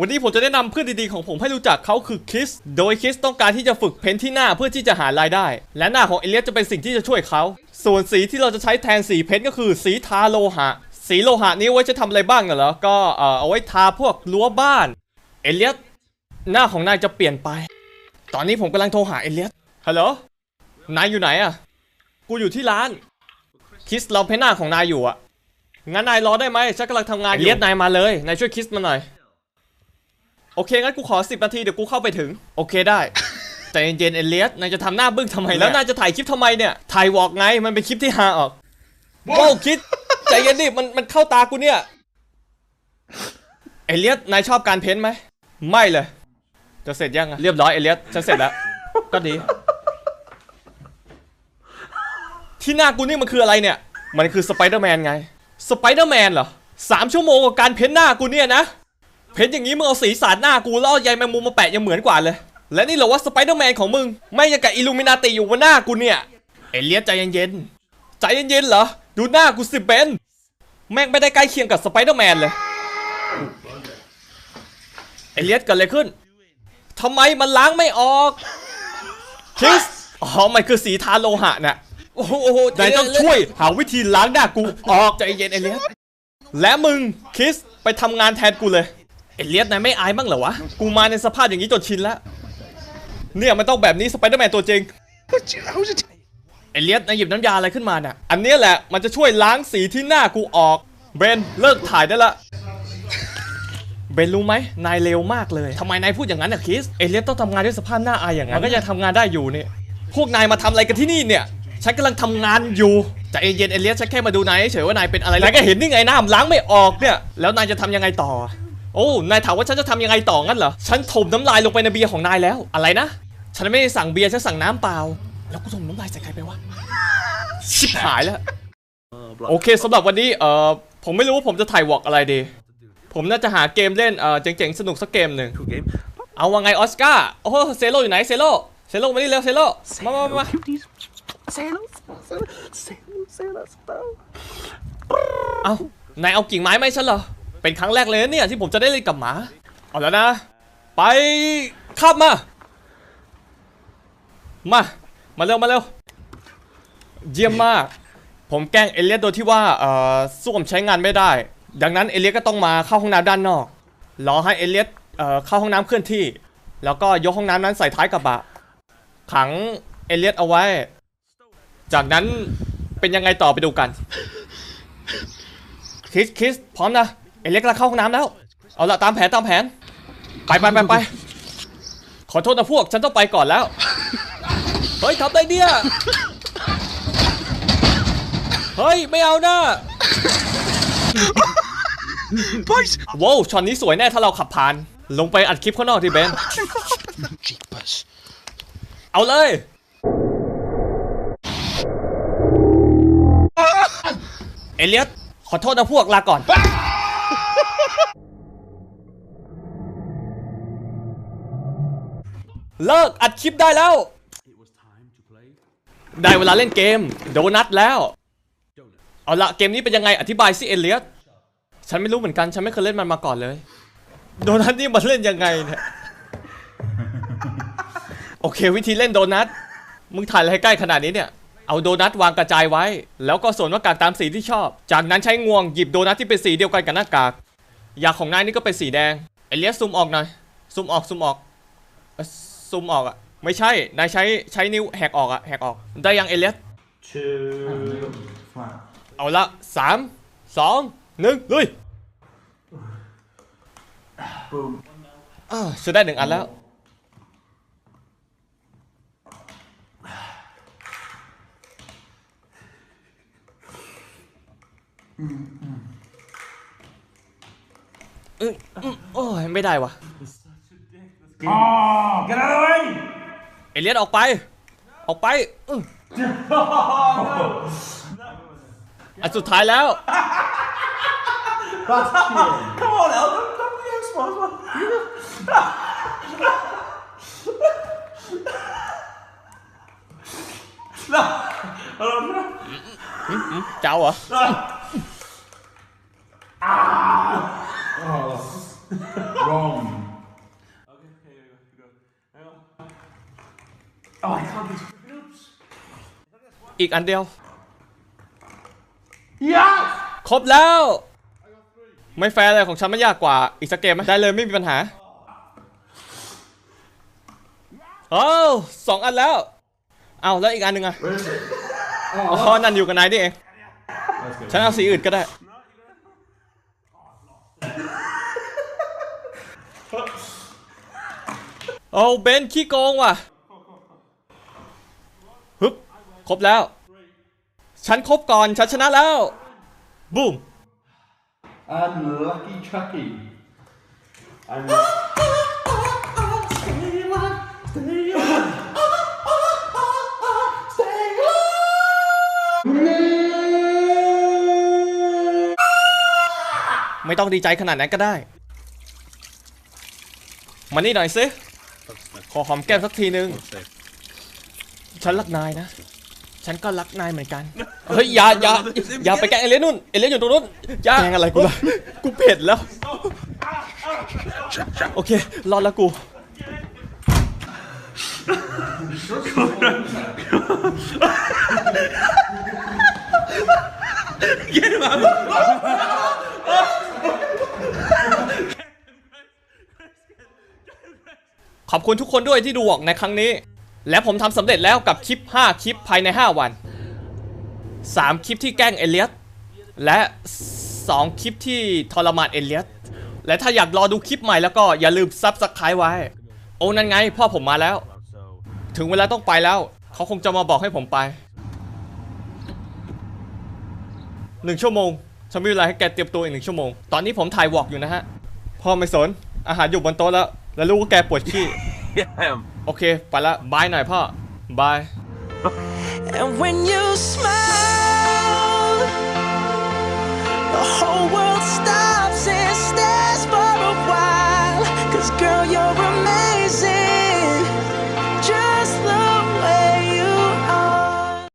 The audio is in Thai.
วันนี้ผมจะแนะนำเพื่อนดีๆของผมให้รู้จักเขาคือคิส โดยคิสต้องการที่จะฝึกเพ้นที่หน้าเพื่อที่จะหารายได้ และหน้าของเอเลียสจะเป็นสิ่งที่จะช่วยเขา ส่วนสีที่เราจะใช้แทนสีเพ้นก็คือสีทาโลหะ สีโลหะนี้ไว้จะทำอะไรบ้างน่ะเหรอ ก็เอ่อเอาไว้ทาพวกรั้วบ้าน เอเลียสหน้าของนายจะเปลี่ยนไป ตอนนี้ผมกำลังโทรหาเอเลียส ฮัลโหล นายอยู่ไหนอะกูอยู่ที่ร้าน คิสเราเพ้นหน้าของนายอยู่อะงั้นนายรอได้ไหมฉันกำลังทำงานอยู่เลียสนายมาเลย นายช่วยคิสมาหน่อย โอเคงั้นกูขอ 10 นาทีเดี๋ยวกูเข้าไปถึง โอเคได้ แต่เย็นๆเอเลียสนายจะทำหน้าบึ้งทำไมแล้วนายจะถ่ายคลิปทำไมเนี่ยถ่ายวอกไงมันเป็นคลิปที่ฮาออกว้าวคิดใจเย็นดิมันมันเข้าตากูเนี่ยเอเลียสนายชอบการเพ้นท์ไหมไม่เลย จะเสร็จยังอะเรียบร้อยเอเลียสฉันเสร็จแล้ว ก็ดี ที่หน้ากูนี่มันคืออะไรเนี่ย มันคือสไปเดอร์แมนไงสไปเดอร์แมนเหรอสามชั่วโมงกับการเพ้นหน้ากูเนี่ยนะ เพ้นอย่างนี้มึงเอาสีสาดหน้ากูแล้วเอาใยแมงมุมมาแปะยังเหมือนกว่าเลย และนี่เหรอว่าสไปเดอร์แมนของมึง ไม่ยังกับอิลูมินาติอยู่บนหน้ากูเนี่ย เอเลียสใจเย็นๆ ใจเย็นๆเหรอ ดูหน้ากูสิเบน แม่งไม่ได้ใกล้เคียงกับสไปเดอร์แมนเลย เอเลียสเกิดอะไรขึ้นทำไมมันล้างไม่ออกคิสอ๋อ มันคือสีทาโลหะน่ะ โอ้โหโอ้โหนายต้องช่วยหาวิธีล้างหน้ากูออกใจเย็นเอเลียสและมึงคิสไปทำงานแทนกูเลย เอเลียสนายไม่อายบ้างเหรอวะ กูมาในสภาพอย่างนี้จนชินแล้ว เนี่ยมันต้องแบบนี้สไปเดอร์แมนตัวจริงเอเลียสนายหยิบน้ำยาอะไรขึ้นมาน่ะอันนี้แหละมันจะช่วยล้างสีที่หน้ากูออก เบนเลิกถ่ายได้ละเบนรู้ไหมนายเร็วมากเลยทำไมนายพูดอย่างนั้นอะคิสเอเลียสต้องทำงานด้วยสภาพหน้าอายอย่างนั้นมันก็ยังทำงานได้อยู่เนี่ยพวกนายมาทำอะไรกันที่นี่เนี่ยฉันกำลังทำงานอยู่ใจเย็นเอเลียสฉันแค่มาดูนายเฉยว่านายเป็นอะไรนายก็เห็นนี่ไงน้ำล้างไม่ออกเนี่ยแล้วนายจะทำยังไงต่อ โอ้ นายถามว่าฉันจะทำยังไงต่องั้นเหรอ ฉันถมน้ำลายลงไปในเบียร์ของนายแล้ว อะไรนะ ฉันไม่ได้สั่งเบียร์ ฉันสั่งน้ำเปล่า แล้วกูถมน้ำลายใส่ใครไปวะ ชิบหายแล้ว โอเคสำหรับวันนี้ เอ่อ ผมไม่รู้ว่าผมจะถ่ายวอล์กอะไรดี ผมน่าจะหาเกมเล่น เอ่อ เจ๋งๆ สนุกสักเกมหนึ่ง Cool game. เอาว่าไงออสการ์ โอ้โหเซโลอยู่ไหน เซโล เซโลมานี่เร็ว เซโล มามามามา Cuties. Sailors. Sailors. Sailors. เอานายเอากิ่งไม้ไหมาให้ฉันเหรอ เป็นครั้งแรกเลยนะเนี่ยที่ผมจะได้เล่นกับหมา เอาแล้วนะ ไปขับมา มา มาเร็วมาเร็ว เยี่ยมมาก ผมแกล้งเอเลียสโดยที่ว่าเอ่อส้วมใช้งานไม่ได้ ดังนั้นเอเลียสก็ต้องมาเข้าห้องน้ำด้านนอก รอให้เอเลียสเอ่อเข้าห้องน้ำเคลื่อนที่ แล้วก็ยกห้องน้ำนั้นใส่ท้ายกระบะ ขังเอเลียสเอาไว้ จากนั้นเป็นยังไงต่อไปดูกันคริสคริสพร้อมนะ เอเล็กเราเข้าห้องน้ำแล้ว เอาละตามแผนตามแผน ไปไปไปไป ขอโทษนะพวก ฉันต้องไปก่อนแล้ว เฮ้ยทำได้เนี่ย เฮ้ย ไม่เอานะ Boys. ว้าวช็อตนี้สวยแน่ถ้าเราขับผ่าน ลงไปอัดคลิปข้างนอกที่เบน Jeepers. เอาเลย เอเลียสขอโทษนะพวกลาก่อน เลิกอัดคลิปได้แล้ว ได้เวลาเล่นเกม โดนัทแล้ว เอาละเกมนี้เป็นยังไงอธิบายสิเอเลียสฉันไม่รู้เหมือนกัน ฉันไม่เคยเล่นมันมาก่อนเลย โดนัทนี่มันเล่นยังไงเนี่ย โอเค วิธีเล่นโดนัท มึงถ่ายอะไรให้ใกล้ขนาดนี้เนี่ย เอาโดนัทวางกระจายไว้ แล้วก็สวมหน้ากากตามสีที่ชอบ จากนั้นใช้งวงหยิบโดนัทที่เป็นสีเดียวกันกับหน้ากาก ยาของนายนี่ก็เป็นสีแดง เอเลียสซูมออกหน่อย ซูมออก ซูมออก ซูมออกอะไม่ใช่ นายใช้ใช้นิ้วแหกออกอะแหกออก ได้ยังเอเลียส two, flat. เอาละสามสองหนึ่งลุย Boom. อ่าฉันได้หนึ่งอันแล้วอืมอืมโอ้ยไม่ได้วะ Oh, get out of the way! เอเลียนออกไป ออกไปอื้ออันสุดท้ายแล้ว Come on, Elton, don't be exposed. No, I don't know. เจ้าเหรอ Wrong. on. Okay, okay, you go. Hang on. Oh, I can't do Oops. อีกอันเดียว Yes! ครบแล้ว ไม่แฟร์เลยของฉันไม่ยากกว่า อีกสักเกมไหมได้เลยไม่มีปัญหาโอ้าวสองอันแล้ว เอาแล้วอีกอันหนึ่งอะ Where is it? อ๋อนั่นอยู่กับนายนี่เอง Let's go. ฉันเอาสีอื่นก็ได้ โอ้เบนขี้โกงว่ะฮึบ ครบแล้ว ฉันครบก่อน ฉันชนะแล้ว บูม Unlucky Chucky. I'm. Stay alive, stay alive. Stay alive. ไม่ต้องดีใจขนาดนั้นก็ได้ มานี่หน่อยสิ ขอหอมแก้มสักทีนึง ฉันรักนายนะ ฉันก็รักนายเหมือนกัน เฮ้ยอย่าอย่าอย่าไปแกล้งเอเลียนนู่นเอเลียนอยู่ตรงนู้นอย่าแกล้งอะไรกูล่ะกูเผ็ดแล้ว โอเค รอดแล้วกู Get him out! ขอบคุณทุกคนด้วยที่ดูวอกในครั้งนี้ และผมทำสำเร็จแล้วกับคลิป 5 คลิปภายใน 5 วัน 3 คลิปที่แกล้งเอเลียสและ 2 คลิปที่ทรมานเอเลียสและถ้าอยากรอดูคลิปใหม่แล้วก็อย่าลืมซับสไครต์ไว้ โอ้นั่นไงพ่อผมมาแล้ว ถึงเวลาต้องไปแล้ว เขาคงจะมาบอกให้ผมไปหนึ่งชั่วโมงฉันมีเวลาให้แกเตรียมตัวอีกหนึ่งชั่วโมง ตอนนี้ผมถ่ายวอล์กอยู่นะฮะ พ่อไม่สน อาหารอยู่บนโต๊ะแล้ว แล้วรู้ว่าแกปวดขี้ โอเค ไปละบายหน่อยพ่อบาย And when you smile,